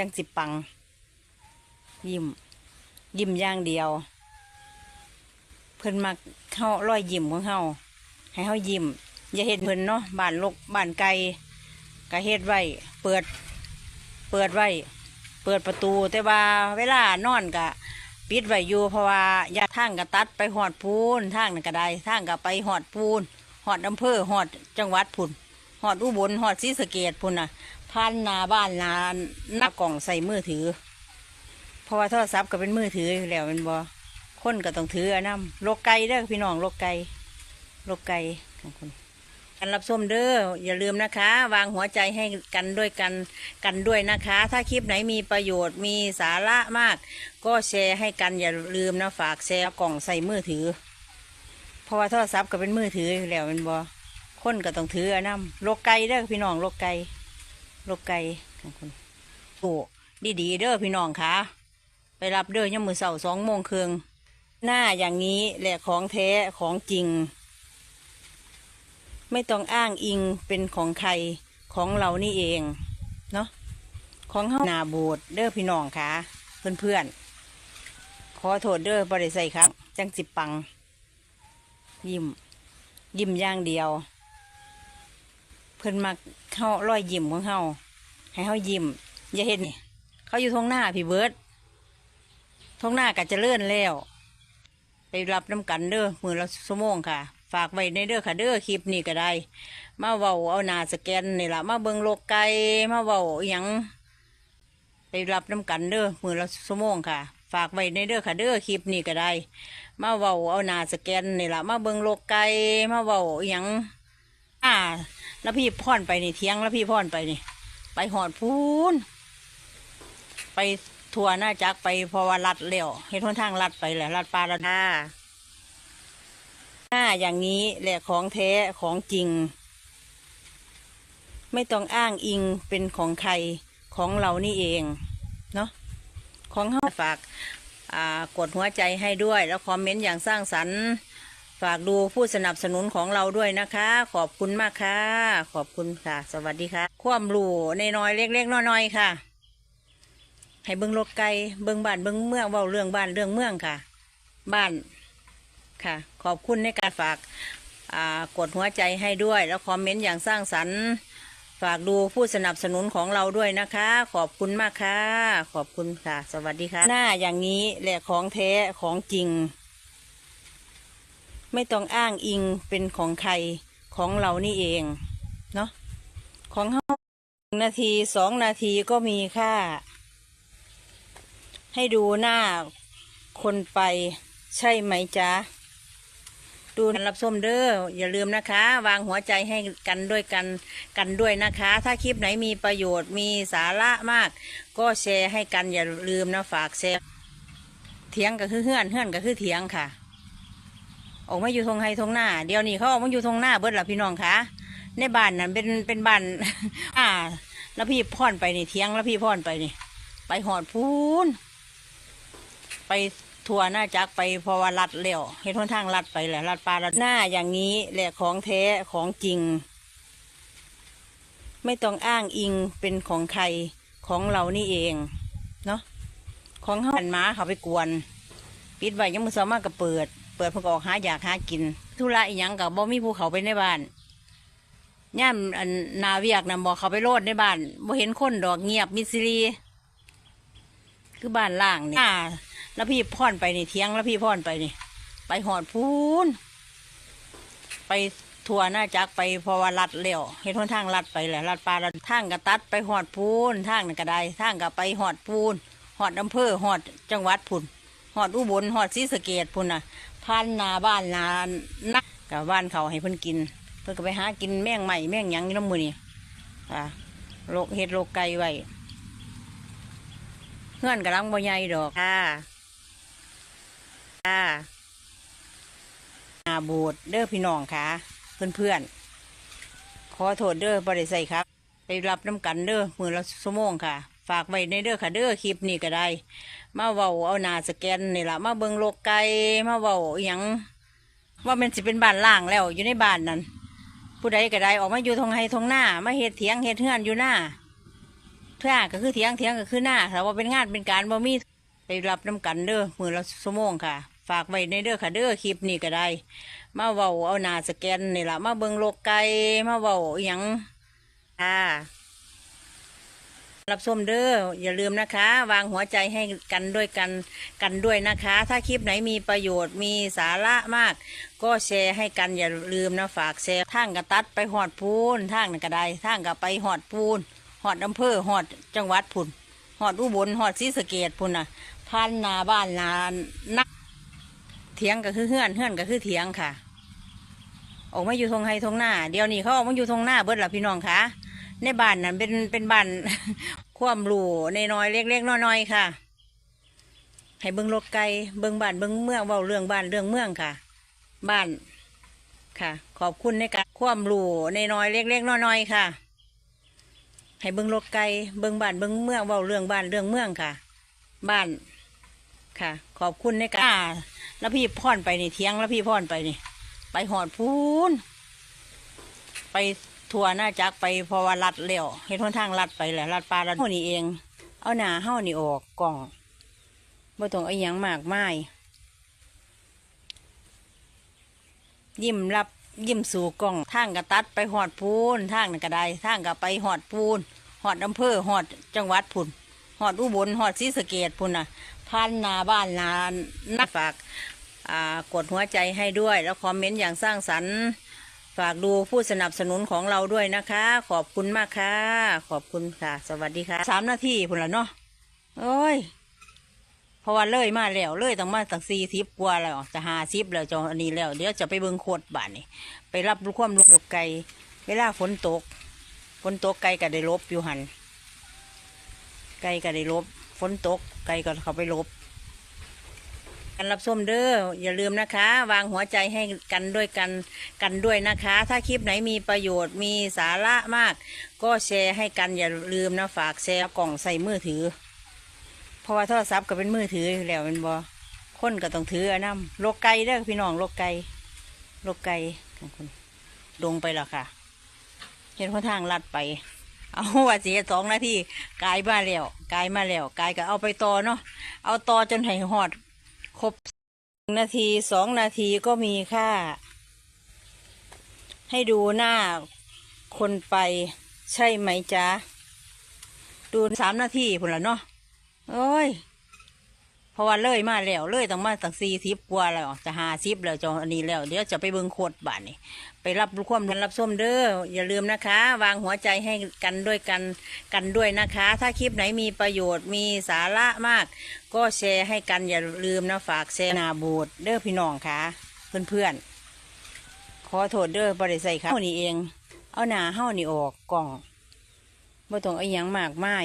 จังสิปัง ยิ้ม ยิ้มอย่างเดียว เพิ่นมักเข้าร้อยยิ้มของเฮาให้เฮายิ้ม อย่าเห็นเพิ่นเนาะบ้านลกบ้านไกลก็เฮ็ดไว้ เปิด เปิดไว้ เปิดประตู แต่ว่าเวลานอนก็ปิดไว้อยู่เพราะว่าอย่าทางก็ตัดไปหอดพูนทางนั่นก็ได้ทางก็ไปหอดพูนหอดอำเภอหอดจังหวัดพุ่นหอดอุบลหอดศรีสะเกดพุ่นน่ะ พันนาบ้านนาหน้ากล่องใส่มือถือ เพราะว่าโทรศัพท์ก็เป็นมือถืออยู่แล้วแมันบอคนก็ต้องถืออันนํโลกไก่เด้อพี่น้องโลกไก่โลกไก่ของคุณการรับชมเด้ออย่าลืมนะคะ วางหัวใจให้กันด้วยกันกันด้วยนะคะ ถ้าคลิปไหนมีประโยชน์มีสาระมาก ก็แชร์ให้กันอย่าลืมนะฝากแชร์กล่องใส่มือถือ เพราะว่าโทรศัพท์ก็เป็นมือถืออยู่แล้วแมันบอคนก็ต้องถืออันนํโลกไก่เด้อพี่น้องโลกไก่ ลกไก่ของคุณโอ้ดีๆเด้อพี่น้องคะไปรับเด้อยามือเสาสองโมงครึ่งหน้าอย่างนี้แหละของแท้ของจริง ไม่ต้องอ้างอิงเป็นของใครของเรานี่เองเนาะของเฮานาบูดเด้อพี่น้องคะเพื่อนเพื่อนขอโทษเด้อบริใส่ครับ จังสิบปัง ยิ้ม ยิ้มย่างเดียว เพิ่อนมักเขารอยยิ้มของเฮาให้เฮายิ้มอย่าเห็นนี่เขาอยู่ท้องหน้าพี่เบิร์ดท้องหน้าก็จะเลื่อนแล้ว ไปรับน้ำกันเด้อมือละชั่วโมงค่ะ ฝากไว้ในเด้อค่ะเด้อคลิปนี้ก็ได้ มาเว้าเอาหน้าสแกนนี่ละมาเบิงโลกไก่มาเว้าอหยังไปรับน้ำกันเด้อมือละชั่วโมงค่ะ ฝากไว้ในเด้อค่ะเด้อคลิปนี้ก็ได้ มาเว้าเอาหน้าสแกนนี่ละมาเบิงโลกไก่มาเว้าอหยัง อ่า แล้วพี่พ่อนไปนี่เที่ยงแล้วพี่พ่อนไปนี่ ไปหอดพูนไปทัวร์หน้าจักไปเพราะว่าลัดเลี้ยวเห็นทนทางลัดไปแหละลัดปลาลัดหน้าหน้าอย่างนี้แหละของแท้ของจริง ไม่ต้องอ้างอิงเป็นของใครของเรานี่เองเนาะของเฮาฝากอ่ากดหัวใจให้ด้วย แล้วคอมเมนต์อย่างสร้างสรรค์ ฝากดูผู้สนับสนุนของเราด้วยนะคะ ขอบคุณมากค่ะ ขอบคุณค่ะ สวัสดีค่ะ ความรู้ในน้อยเล็กๆน้อยๆค่ะ ให้เบิ้งรถไกลเบิ้งบ้านเบิ้งเมืองเว้าเรื่องบ้านเรื่องเมืองค่ะ บ้านค่ะ ขอบคุณในการฝากกดหัวใจให้ด้วย แล้วคอมเมนต์อย่างสร้างสรรค์ ฝากดูผู้สนับสนุนของเราด้วยนะคะ ขอบคุณมากค่ะ ขอบคุณค่ะ สวัสดีค่ะ หน้าอย่างนี้แหละของแท้ของจริง ไม่ต้องอ้างอิงเป็นของใครของเรานี่เองเนาะของเขาหนนาทีสองนาทีก็มีค่า ให้ดูหน้าคนไปใช่ไหมจ๊ะ ดูรับชมเด้ออย่าลืมนะคะ วางหัวใจให้กันด้วยกันกันด้วยนะคะ ถ้าคลิปไหนมีประโยชน์มีสาระมาก ก็แชร์ให้กันอย่าลืมนะฝากแชร์เถียงก็คือเฮื่อนเฮื่อนก็คือเถียงค่ะ ออกมาอยู่ทงไฮทงหน้า เดี๋ยวนี้เขาออกมาอยู่ทงหน้าเบิดละพี่น้องคะในบ้านนั้นเป็นเป็นบ้านอ่าแล้วพี่พ่อนไปนี่เถียงแล้วพี่พ่อนไปนี่ไปหอดพูนไปทัวร์หน้าจักไปพราะว่าลัดเลี้ยวเห็นทนทางลัดไปแหละลัดปลาลัดหน้าอย่างนี้แหละของแท้ของจริง ไม่ต้องอ้างอิงเป็นของใครของเรานี่เองเนาะของเขาหันม้าเขาไปกวน ปิดไว้ยังมือสามารถก็เปิด ปิดเพื่อออกหาอยากหากิน ธุระอีหยังกับบ่มีภูเขาไปในบ้านย่ามอันนาเวียกนำบอกเขาไปโลดในบ้านบ่เห็นคนดอกเงียบมิดซิรีคือบ้านล่างนี่อ่าแล้วพี่พ่อนไปนี่เที่ยงแล้วพี่พ่อนไปนี่ ไปหอดพูนไปทัวร์หน้าจักไปเพราะว่าลัดเลี้ยวเห็นทนทางลัดไปแหละลัดปลาลัดทางก็ตัดไปหอดพูนทางนั่นก็ไดทางก็ไปหอดพูนหอดอำเภอหอดจังหวัดพุ่นหอดอุบลหอดศรีสะเกดพุ่นน่ะ พันนาบ้านนานักกับบ้านเขาให้เพิ่นกิน เพิ่นก็ไปหากินแมงใหม่แมงหยังนี่น้ำมือนี่อ่าโลกเฮ็ดโลกไก่ไว้เงื่อนกำลังบ่ใหญ่ดอกค่ะค่ะอาบูดเด้อพี่น้องค่ะ เพื่อนเพื่อนๆขอโทษเด้อบริใส่ครับ ไปรับน้ำกันเด้อมือละชั่วโมงค่ะ ฝากไว้ในเด้อค่ะเด้อคลิปนี้ก็ได้ มาเว้าเอาหน้าสแกนนี่ละมาเบิงโลกไก่มาเว้าอหยังว่ามันสิเป็นบ้านล่างแล้วอยู่ในบ้านนั้นผู้ใดก็ได้ออกมาอยู่ทงไฮทงหน้ามาเฮ็ดเถียงเฮ็ดเฮือนอยู่หน้าเพื่อก็คือเถียงเถียงก็คือหน้าถ้าว่าเป็นงานเป็นการบ่มีไปรับน้ำกันเด้อมือละชั่วโมงค่ะ ฝากไว้ในเด้อค่ะเด้อคลิปนี้ก็ได้ มาเว้าเอาหน้าสแกนนี่ล่ะมาเบิ่งโลกไก่มาเว้าอหยังค่ะ รับชมเด้ออย่าลืมนะคะ วางหัวใจให้กันด้วยกันกันด้วยนะคะ ถ้าคลิปไหนมีประโยชน์มีสาระมาก ก็แชร์ให้กันอย่าลืมนะฝากแชร์ทางกระตัดไปหอดพูนทางนั่นก็ได้ทางก็ไปหอดพูนหอดอำเภอหอดจังหวัดพุ่นหอดอุบลหอดศรีสะเกดพุ่นน่ะพันนาบ้านนานักเถียงก็คือเฮือนเฮือนก็คือเถียงค่ะ ออกมาอยู่ทงไฮทงหน้า เดี๋ยวนี้เขาออกมาอยู่ทงหน้าเบิดละพี่น้องคะ ในบ้านนั้นเป็นเป็นบ้าน ความรู้ในน้อยเล็กๆน้อยๆค่ะ ให้เบิ้งรถไกลเบิ้งบ้านเบิ้งเมืองเว้าเรื่องบ้านเรื่องเมืองค่ะ บ้านค่ะ ขอบคุณในการความรู้ในน้อยเล็กๆน้อยๆค่ะ ให้เบิ้งรถไกลเบิ้งบ้านเบิ้งเมืองเว้าเรื่องบ้านเรื่องเมืองค่ะ บ้านค่ะ ขอบคุณในการแล้วพี่พ่อนไปนี่เทียงแล้วพี่พ่อนไปนี่ ไปหอดพูนไป ทัวร์หน้าจักไปเพราะว่าลัดเลี้ยวเห็นทนทางลัดไปแหละลัดปลาลัดเฮานี่เอง เอาหนาเฮานี่ออกกล่องบ่ต้องเอาหยังมากมายยิ้มรับยิ้มสู่กล่องทางกระตัดไปหอดพูนทางนั่นก็ได้ทางก็ไปหอดพูนหอดอำเภอหอดจังหวัดพุ่นหอดอุบลหอดศรีสะเกดพุ่นน่ะพันนาบ้านนานักฝากกดหัวใจให้ด้วย แล้วคอมเมนต์อย่างสร้างสรรค์ ฝากดูผู้สนับสนุนของเราด้วยนะคะ ขอบคุณมากค่ะ ขอบคุณค่ะ สวัสดีค่ะสามนาทีพุ่นละเนาะโอ้ยเพราะว่าเลยมาแล้วเลยต้องมาตั้งสี่สิบกว่าแล้วจะหาสิบแล้วจออันนี้แล้ว เดี๋ยวจะไปเบิ่งโคตรบ้านนี่ไปรับรู้ความลูกไก่เวลาฝนตกฝนตกไก่ก็ได้ลบอยู่หันไก่ก็ได้ลบฝนตกไก่ก็เขาไปลบ การรับชมเด้ออย่าลืมนะคะ วางหัวใจให้กันด้วยกันกันด้วยนะคะ ถ้าคลิปไหนมีประโยชน์มีสาระมาก ก็แชร์ให้กันอย่าลืมนะฝากแชร์กล่องใส่มือถือ เพราะว่าโทรศัพท์ก็เป็นมือถืออยู่แล้วเป็นบอคนก็ต้องถืออันน้ำโลกไก่เด้อพี่น้องโลกไก่โลกไก่ของคุณลงไปแล้วค่ะ เห็นคนทางลัดไป เอาว่าเสียสองนาทีกายมาแล้วกายมาแล้วกายก็เอาไปต่อเนาะเอาต่อจนให้หอด ครบหนึ่งนาทีสองนาทีก็มีค่า ให้ดูหน้าคนไปใช่ไหมจ๊ะ ดูสามนาทีพุ่นละเนาะโอ้ย ราะว่าเลยมาแล้วเลยตั้งมาตั้งสี่สิบกว่าแล้วจะหาสิบแล้วจออันนี้แล้วเดี๋ยวจะไปเบิ่งโคตรบ้านนี่ไปรับรู้ความรับส้มเด้ออย่าลืมนะคะ วางหัวใจให้กันด้วยกันกันด้วยนะคะ ถ้าคลิปไหนมีประโยชน์มีสาระมาก ก็แชร์ให้กันอย่าลืมนะฝากแชร์นาบูดเด้อพี่น้องค่ะ เพื่อนๆขอโทษเด้อบริใส่ครับเฮานี่เอง เอาหนาเฮานี่ออกกล่องบ่ต้องเอายังมากไมา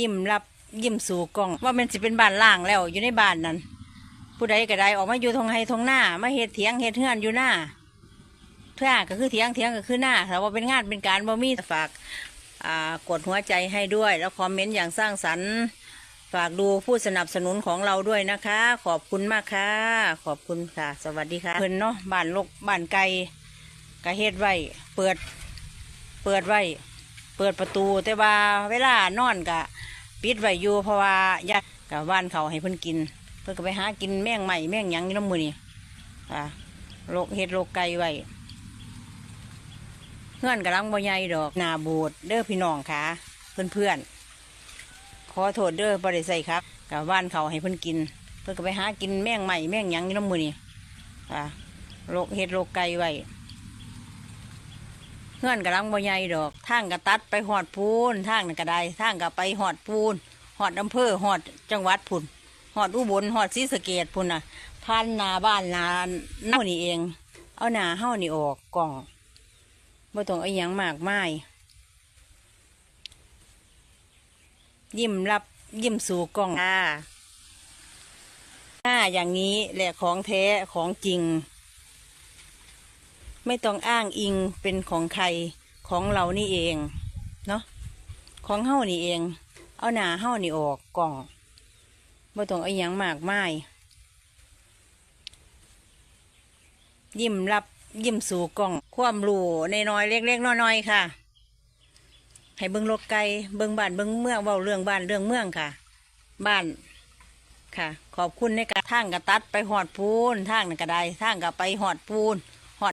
ยิ้มรับยิ้มสู่กล่อง ว่ามันสิเป็นบ้านล่างแล้วอยู่ในบ้านนั้น ผู้ใดก็ได้ออกมาอยู่ทงไฮทงหน้ามาเฮ็ดเถียงเฮ็ดเฮือนอยู่หน้าเพื่อก็คือเถียงเถียงก็คือหน้าแต่ว่าเป็นงานเป็นการบ่มีฝากอ่ากดหัวใจให้ด้วย แล้วคอมเมนต์อย่างสร้างสรรค์ฝากดูผู้สนับสนุนของเราด้วยนะคะ ขอบคุณมากค่ะ ขอบคุณค่ะ สวัสดีค่ะเพิ่นเนาะบ้านลกบ้านไก่กะเฮ็ดไว้ เปิด เปิดไว้ เปิดประตู แต่ว่าเวลานอนกะปิดไว้อยู่เพราะว่าญาติกับบ้านเขาให้เพิ่นกิน เพิ่นก็ไปหากินแมงใหม่แมงหยังอยู่น้ำมือนี่อ่าโลกเฮ็ดโลกไก่ไว้เพื่อนกำลังบ่ใหญ่ดอกนาบูดเด้อพี่น้องค่ะเพื่อนเพื่อนขอโทษเด้อบริใส่ครับกับบ้านเขาให้เพิ่นกิน เพิ่นก็ไปหากินแมงใหม่แมงหยังอยู่น้ำมือนี่อ่าโลกเฮ็ดโลกไก่ไว้ เพื่อนกำลังบ่ใหญ่ดอกทางก็ตัดไปหอดพูนทางนั่นก็ได้ทางก็ไปหอดพูนหอดอำเภอหอดจังหวัดพุ่นหอดอุบลหอดศรีสะเกดพุ่นน่ะพันนาบ้านนาเน่านี่เอง เอาหนาเฮานี่ออกกล่องบ่ต้องเอาหยังมากมายยิ้มรับยิ้มสู่กล้องค่ะหน้าอย่างนี้แหละของแท้ของจริง ไม่ต้องอ้างอิงเป็นของใครของเรานี่เองเนาะของเฮ้านี่เอง เอาหนาเฮ้านี่ออกกล่องบ่ต้องเอายังมากมายยิ้มรับยิ้มสู่กล่อง ความรู้ในน้อยเล็กๆน้อยๆค่ะ ให้เบิ่งรถไกลเบิ่งบ้านเบิ่งเมืองเว้าเรื่องบ้านเรื่องเมืองค่ะ บ้านค่ะ ขอบคุณในการทางกระตัดไปหอดปูนทางนั่นก็ไดทางก็ไปหอดปูน